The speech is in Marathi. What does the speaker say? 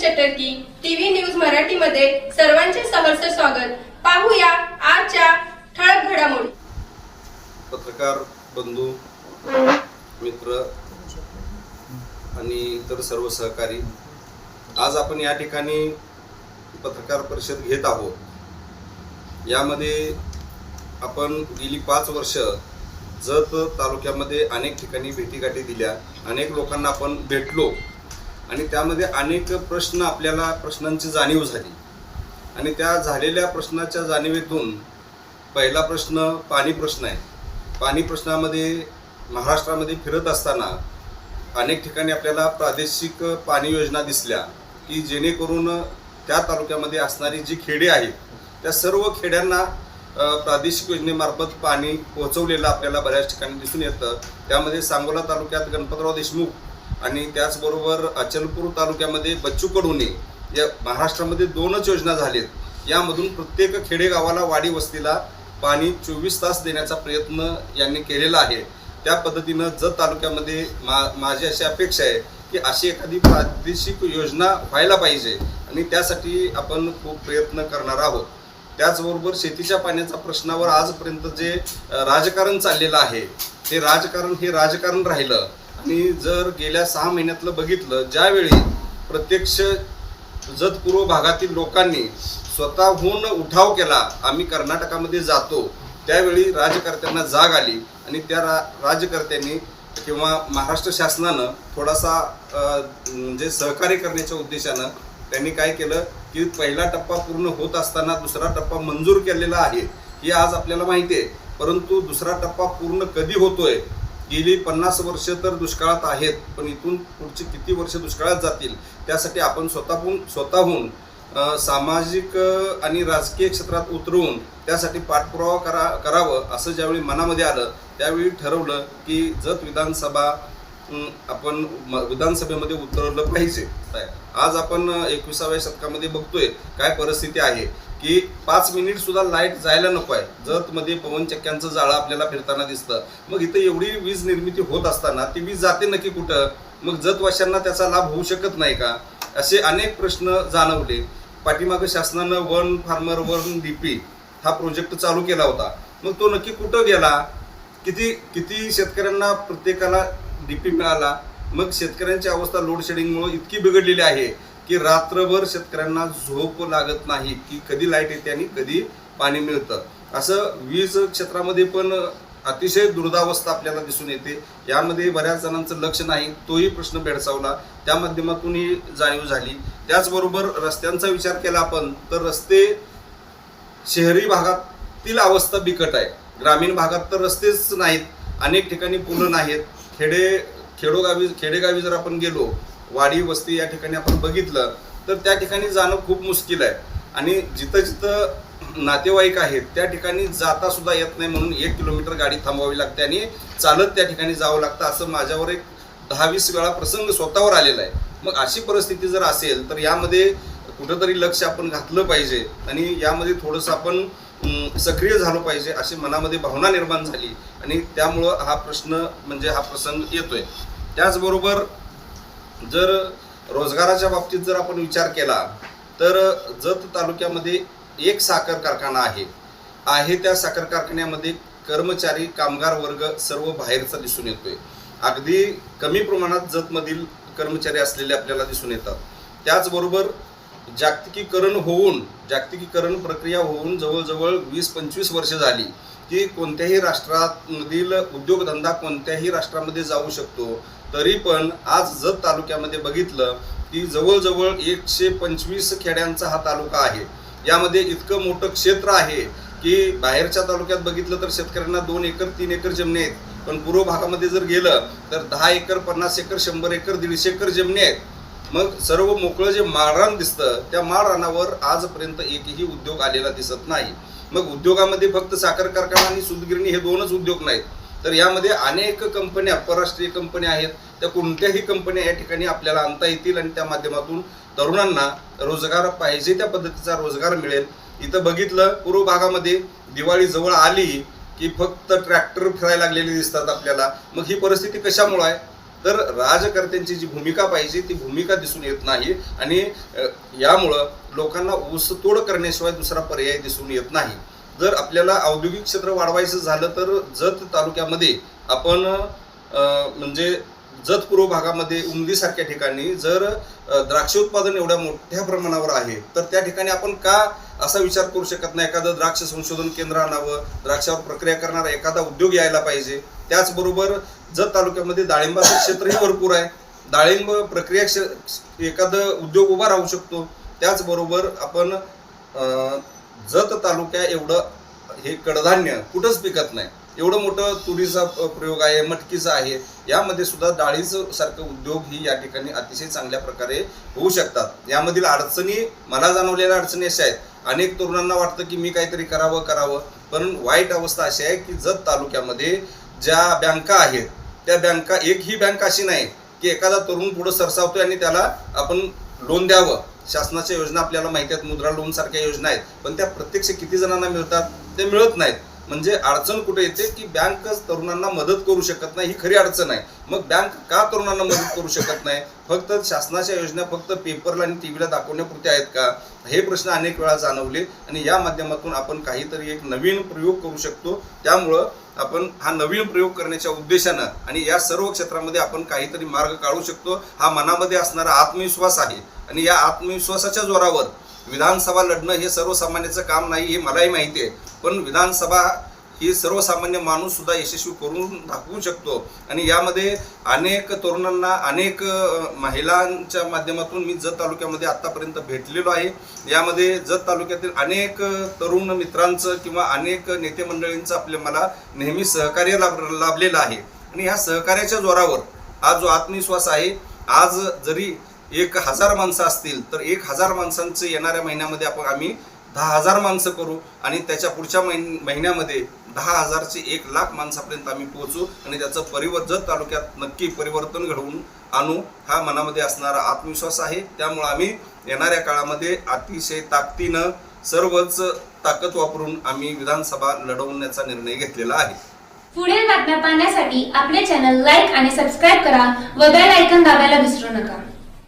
चटर्की टीव्ही न्यूज मराठीमध्ये सर्वांचे सहर्ष स्वागत. पाहूया आजच्या ठळक घडामोडी. पत्रकार बंधू मित्र आणि इतर सर्व सहकारी आज आपण या ठिकाणी पत्रकार परिषद घेत आहोत. यामध्ये आपण गेली पाच वर्ष जत तालुक्यामध्ये अनेक ठिकाणी भेटीगाठी दिल्या. अनेक लोकांना आपण भेटलो. आणि त्यामध्ये अनेक प्रश्न आपल्याला प्रश्नांची जाणीव झाली. आणि त्या झालेल्या प्रश्नाच्या जाणीवेतून पहिला प्रश्न पाणी प्रश्न आहे. पाणी प्रश्नामध्ये महाराष्ट्रामध्ये फिरत असताना अनेक ठिकाणी आपल्याला प्रादेशिक पाणी योजना दिसल्या की जेणेकरून त्या तालुक्यामध्ये असणारी जी खेडे आहेत त्या सर्व खेड्यांना प्रादेशिक योजनेमार्फत पाणी पोहोचवलेलं आपल्याला बऱ्याच ठिकाणी दिसून येतं. त्यामध्ये सांगोला तालुक्यात गणपतराव देशमुख आणि त्याचबरोबर अचलपूर तालुक्यामध्ये बच्चू कडूने या महाराष्ट्रामध्ये दोनच योजना झालेत. यामधून प्रत्येक खेडेगावाला वाडी वस्तीला पाणी चोवीस तास देण्याचा प्रयत्न यांनी केलेला आहे. त्या पद्धतीनं जत तालुक्यामध्ये मा माझी अशी अपेक्षा आहे की अशी एखादी प्रादेशिक योजना व्हायला पाहिजे आणि त्यासाठी आपण खूप प्रयत्न करणार आहोत. त्याचबरोबर शेतीच्या पाण्याच्या प्रश्नावर आजपर्यंत जे राजकारण चाललेलं आहे ते राजकारण हे राजकारण राहिलं. आणि जर गेल्या सहा महिन्यातलं बघितलं ज्यावेळी प्रत्यक्ष जतपूर्व भागातील लोकांनी स्वतःहून उठाव केला आम्ही कर्नाटकामध्ये जातो त्यावेळी राजकर्त्यांना जाग आली आणि त्या रा राजकर्त्यांनी किंवा महाराष्ट्र शासनानं थोडासा म्हणजे सहकार्य करण्याच्या उद्देशानं त्यांनी काय केलं की पहिला टप्पा पूर्ण होत असताना दुसरा टप्पा मंजूर केलेला आहे हे आज आपल्याला माहिती आहे. परंतु दुसरा टप्पा पूर्ण कधी होतोय गेली पन्नास वर्ष तर दुष्काळात आहेत पण इथून पुढची किती वर्ष दुष्काळात जातील त्यासाठी आपण स्वतःहून स्वतःहून सामाजिक आणि राजकीय क्षेत्रात उतरवून त्यासाठी पाठपुरावा करा करावं असं ज्यावेळी मनामध्ये आलं त्यावेळी ठरवलं की जत विधानसभा आपण म- विधानसभेमध्ये उतरवलं पाहिजे. आज आपण एकविसाव्या शतकामध्ये बघतोय काय परिस्थिती आहे की पाच मिनिट सुद्धा लाइट जायला नको आहे. जतमध्ये पवनचक्क्यांचं जाळं आपल्याला फिरताना दिसतं. मग इथं एवढी वीज निर्मिती होत असताना ती वीज जाते नक्की कुठं? मग जतवाशांना त्याचा लाभ होऊ शकत नाही का? असे अनेक प्रश्न जाणवले. पाठीमागं शासनानं वन फार्मर वन डीपी हा प्रोजेक्ट चालू केला होता. मग तो नक्की कुठं गेला? किती किती शेतकऱ्यांना प्रत्येकाला डीपी मिळाला? मग शेतकऱ्यांची अवस्था लोडशेडिंगमुळे इतकी बिघडलेली आहे की रात्रभर शेतकऱ्यांना झोप लागत नाही की कधी लाइट येते आणि कधी पाणी मिळतं. असं वीज क्षेत्रामध्ये पण अतिशय दुर्दावस्था आपल्याला दिसून येते. यामध्ये बऱ्याच जणांचं लक्ष नाही तोही प्रश्न भेडसावला. त्या माध्यमातून ही जाणीव झाली. त्याचबरोबर रस्त्यांचा विचार केला आपण तर रस्ते शहरी भागातील अवस्था बिकट आहे. ग्रामीण भागात तर रस्तेच नाहीत अनेक ठिकाणी पुलं नाहीत. खेडे खेडोगावी खेडेगावी जर आपण गेलो वाडी वस्ती या ठिकाणी आपण बघितलं तर त्या ठिकाणी जाणं खूप मुश्किल आहे. आणि जिथं जिथं नातेवाईक आहेत त्या ठिकाणी जाता सुद्धा येत नाही म्हणून एक किलोमीटर गाडी थांबवावी लागते आणि चालत त्या ठिकाणी जावं लागतं असं माझ्यावर एक दहा वीस वेळा प्रसंग स्वतःवर आलेला आहे. मग अशी परिस्थिती जर असेल तर यामध्ये कुठंतरी लक्ष आपण घातलं पाहिजे आणि यामध्ये थोडंसं आपण सक्रिय झालो पाहिजे अशी मनामध्ये भावना निर्माण झाली आणि त्यामुळं हा प्रश्न म्हणजे हा प्रसंग येतोय. त्याचबरोबर जर रोजगाराच्या बाबतीत जर आपण विचार केला तर जत तालुक्यामध्ये एक साखर कारखाना आहे. आहे त्या साखर कारखान्यामध्ये कर्मचारी कामगार वर्ग सर्व बाहेरचा दिसून येतोय. अगदी कमी प्रमाणात जतमधील कर्मचारी असलेले आपल्याला दिसून येतात. त्याचबरोबर जागतिकीकरण होऊन जागतिकीकरण प्रक्रिया होऊन जवळजवळ वीस पंचवीस वर्ष झाली की कोणत्याही राष्ट्रामधील उद्योगधंदा कोणत्याही राष्ट्रामध्ये जाऊ शकतो. तरी पण आज जत तालुक्यामध्ये बघितलं की जवळजवळ एकशे पंचवीस खेड्यांचा हा तालुका आहे. यामध्ये इतकं मोठं क्षेत्र आहे की बाहेरच्या तालुक्यात बघितलं तर शेतकऱ्यांना दोन एकर तीन एकर जमिनी आहेत. पण पूर्व भागामध्ये जर गेलं तर दहा एकर पन्नास एकर शंभर एकर दीडशे एकर जमिनी आहेत. मग सर्व मोकळं जे माळरान दिसतं त्या माळरानावर आजपर्यंत एकही उद्योग आलेला दिसत नाही. मग उद्योगामध्ये फक्त साखर कारखाना आणि सुदगिरणी हे दोनच उद्योग नाहीत. तर यामध्ये अनेक कंपन्या परराष्ट्रीय कंपन्या आहेत. त्या कोणत्याही कंपन्या या ठिकाणी आपल्याला आणता येतील आणि त्या माध्यमातून तरुणांना रोजगार पाहिजे त्या पद्धतीचा रोजगार मिळेल. इथं बघितलं पूर्व भागामध्ये दिवाळी जवळ आली की फक्त ट्रॅक्टर फिरायला लागलेले दिसतात आपल्याला. मग ही परिस्थिती कशामुळे आहे? तर राजकर्त्यांची जी भूमिका पाहिजे ती भूमिका दिसून येत नाही आणि यामुळं लोकांना ऊसतोड करण्याशिवाय दुसरा पर्याय दिसून येत नाही. जर आपल्याला औद्योगिक क्षेत्र वाढवायचं झालं तर जत तालुक्यामध्ये आपण म्हणजे जत पूर्व भागामध्ये उमदीसारख्या ठिकाणी जर द्राक्ष उत्पादन एवढ्या मोठ्या प्रमाणावर आहे तर त्या ठिकाणी आपण का असा विचार करू शकत नाही? एखादं द्राक्ष संशोधन केंद्र आणावं द्राक्षावर प्रक्रिया करणारा एखादा उद्योग यायला पाहिजे. त्याचबरोबर जत तालुक्यामध्ये डाळिंबाचं क्षेत्रही भरपूर आहे. डाळिंब प्रक्रिया क्ष- एखादं उद्योग उभा राहू शकतो. त्याचबरोबर आपण जत तालुक्या एवढं हे कडधान्य कुठंच पिकत नाही. एवढं मोठं तुरीचा प्रयोग आहे मटकीचा आहे. यामध्ये सुद्धा डाळीचं सारखं उद्योग ही या ठिकाणी अतिशय चांगल्या प्रकारे होऊ शकतात. यामधील अडचणी मला जाणवलेल्या अडचणी अशा आहेत. अनेक तरुणांना वाटतं की मी काहीतरी करावं करावं. पण वाईट अवस्था अशी आहे की जत तालुक्यामध्ये ज्या बँका आहेत त्या बँका एक ही बँक अशी नाही की एखादा तरुण पुढे सरसावतोय आणि त्याला आपण लोन द्यावं. शासनाच्या योजना आपल्याला माहिती आहेत मुद्रा लोन सारख्या योजना आहेत. पण त्या प्रत्यक्ष किती जणांना मिळतात ते मिळत नाहीत. म्हणजे अडचण कुठे येते की बँक तरुणांना मदत करू शकत नाही ही खरी अडचण आहे. मग बँक का तरुणांना मदत करू शकत नाही? फक्त शासनाच्या योजना फक्त पेपरला आणि टीव्हीला दाखवण्यापुरत्या आहेत का? हे प्रश्न अनेक वेळा जाणवले आणि या माध्यमातून आपण काहीतरी एक नवीन प्रयोग करू शकतो. त्यामुळं आपण हा नवीन प्रयोग करण्याच्या उद्देशानं आणि या सर्व क्षेत्रामध्ये आपण काहीतरी मार्ग काढू शकतो हा मनामध्ये असणारा आत्मविश्वास आहे. आणि या आत्मविश्वासाच्या जोरावर विधानसभा लढणं हे सर्वसामान्याचं काम नाही हे मलाही माहिती आहे. पण विधानसभा ही सर्वसामान्य माणूस सुद्धा यशस्वी करून दाखवू शकतो. आणि यामध्ये अनेक तरुणांना अनेक महिलांच्या माध्यमातून मी जत तालुक्यामध्ये आतापर्यंत भेटलेलो आहे. यामध्ये जत तालुक्यातील अनेक तरुण मित्रांचं किंवा अनेक नेते मंडळींचं आपल्या मला नेहमी सहकार्य लाभ लाभलेलं आहे. आणि ह्या सहकार्याच्या जोरावर हा जो आत्मविश्वास आहे आज जरी एक हजार माणसं असतील तर एक हजार माणसांचं येणाऱ्या महिन्यामध्ये आपण आम्ही दहा हजार माणसं करू आणि त्याच्या पुढच्या महिन महिन्यामध्ये दहा हजारचे एक लाख माणसापर्यंत आम्ही पोहोचू आणि त्याचं परिवर्तन तालुक्यात नक्की परिवर्तन घडवून आणू हा मनामध्ये असणारा आत्मविश्वास आहे. त्यामुळे आम्ही येणाऱ्या काळामध्ये अतिशय ताकदीनं सर्वच ताकद वापरून आम्ही विधानसभा लढवण्याचा निर्णय घेतलेला आहे. पुढील बातम्या पाहण्यासाठी आपले चॅनल लाईक आणि सबस्क्राईब करा व बेल ऐकन दाबायला विसरू नका.